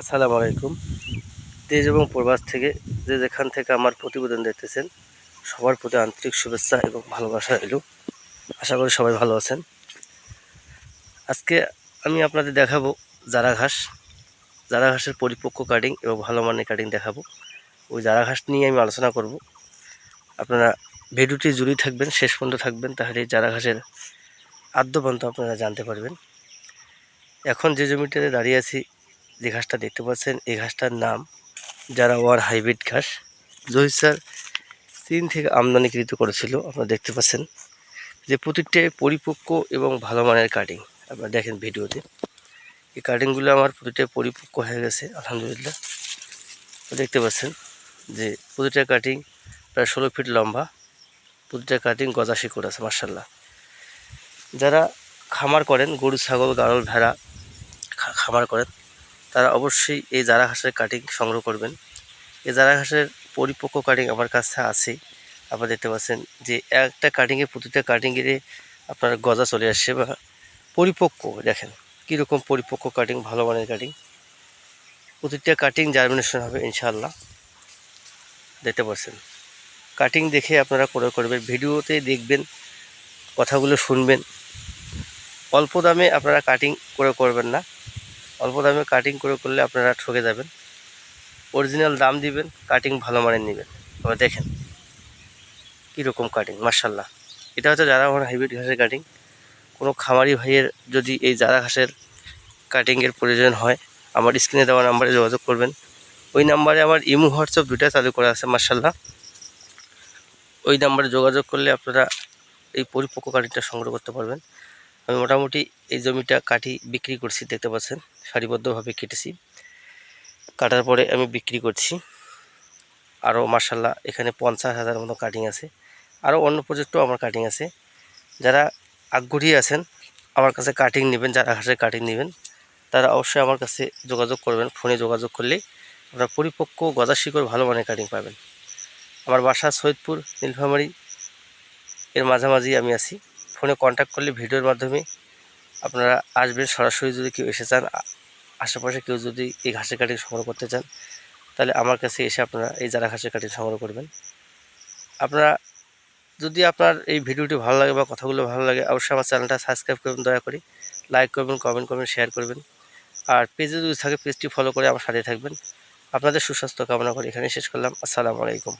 আসসালামু আলাইকুম। দেশ এবং প্রবাস থেকে যে যেখান থেকে আমার প্রতিবেদন দেখতেছেন, সবার প্রতি আন্তরিক শুভেচ্ছা এবং ভালোবাসা এলো। আশা করি সবাই ভালো আছেন। আজকে আমি আপনাদের দেখাবো জারা ঘাস জারা ঘাসের পরিপক্ক কাটিং এবং ভালো মানের কাটিং দেখাবো। ওই জারা ঘাস নিয়ে আমি আলোচনা করব। আপনারা ভিডিওটি জুড়েই থাকবেন, শেষ পর্যন্ত থাকবেন, তাহলে এই জারা ঘাসের আদ্যপন্ত আপনারা জানতে পারবেন। এখন যে জমিটাতে দাঁড়িয়ে আছি যে ঘাসটা দেখতে পাচ্ছেন, এই ঘাসটার নাম যারা ওয়ার হাইব্রিড ঘাস, জহির স্যার চীন থেকে আমদানিকৃত করেছিল। আপনারা দেখতে পাচ্ছেন যে প্রতিটাই পরিপক্ক এবং ভালো মানের কাটিং আপনারা দেখেন ভিডিওতে। এই কাটিংগুলো আমার প্রতিটাই পরিপক্ক হয়ে গেছে, আলহামদুলিল্লাহ। দেখতে পাচ্ছেন যে প্রতিটা কাটিং প্রায় ষোলো ফিট লম্বা। প্রতিটা কাটিং গজা শিকড় আছে মার্শাল্লাহ যারা খামার করেন, গরু, ছাগল গাড়ল ভেড়া খামার করেন অবশ্যই এই জারা ঘাসের কাটিং সংগ্রহ করবেন। এই জারা ঘাসের পরিপক্ক কাটিং আমার কাছে আছে। আপনারা দেখতে পাচ্ছেন যে একটা কাটিংয়ে প্রতিটা কাটিংয়ে আপনার গজা চলে আসছে বা পরিপক্ক, দেখেন কীরকম পরিপক্ক কাটিং ভালো মানের কাটিং প্রতিটা কাটিং জার্মিনেশন হবে ইনশাল্লাহ দেখতে পাচ্ছেন। কাটিং দেখে আপনারা করে করবেন, ভিডিওতে দেখবেন, কথাগুলো শুনবেন। অল্প দামে আপনারা কাটিং করে করবেন না। অল্প দামে কাটিং করে করলে আপনারা ঠকে যাবেন। অরিজিনাল দাম দিবেন কাটিং ভালো মানের নেবেন। এবার দেখেন, কীরকম কাটিং মার্শাল্লাহ এটা হচ্ছে যারা আমার হাইব্রিড ঘাসের কাটিং কোনো খামারি ভাইয়ের যদি এই জারা ঘাসের কাটিংয়ের প্রয়োজন হয়, আমার স্ক্রিনে দেওয়া নাম্বারে যোগাযোগ করবেন। ওই নাম্বারে আমার ইমো, হোয়াটসঅ্যাপ দুটা চালু করা আছে মার্শাল্লাহ ওই নাম্বারে যোগাযোগ করলে আপনারা এই পরিপক্ক কাটিংটা সংগ্রহ করতে পারবেন। আমি মোটামুটি এই জমিটা কাটি বিক্রি করছি, দেখতে পাচ্ছেন, সারিবদ্ধভাবে কেটেছি। কাটার পরে আমি বিক্রি করছি। আরও মার্শাল্লাহ এখানে পঞ্চাশ হাজার মতো কাটিং আছে। আরও অন্য প্রজেক্টও আমার কাটিং আছে। যারা আগ্রহী আছেন, আমার কাছে কাটিং নেবেন, যারা ঘাসের কাটিং নেবেন, তারা অবশ্যই আমার কাছে যোগাযোগ করবেন, ফোনে যোগাযোগ করলেই আপনারা পরিপক্ক গজা শিকড় ভালো মানের কাটিং পাবেন। আমার বাসা সৈয়দপুর, নীলফামারি, এর মাঝামাঝি আমি আছি। ফোনে কন্ট্যাক্ট করলে ভিডিওর মাধ্যমে আপনারা আসবেন। সরাসরি যদি কেউ এসে চান আশেপাশে কেউ যদি এই ঘাসের কাটিং সংগ্রহ করতে চান, তাহলে আমার কাছে এসে আপনারা এই যারা ঘাসের কাটিং সংগ্রহ করবেন। আপনারা যদি আপনার এই ভিডিওটি ভালো লাগে বা কথাগুলো ভালো লাগে, অবশ্যই আমার চ্যানেলটা সাবস্ক্রাইব করবেন, দয়া করে লাইক করবেন কমেন্ট করবেন শেয়ার করবেন। আর পেজে যদি থাকে পেজটি ফলো করে আমার সাথে থাকবেন। আপনাদের সুস্বাস্থ্য কামনা করে এখানে শেষ করলাম। আসসালামু আলাইকুম।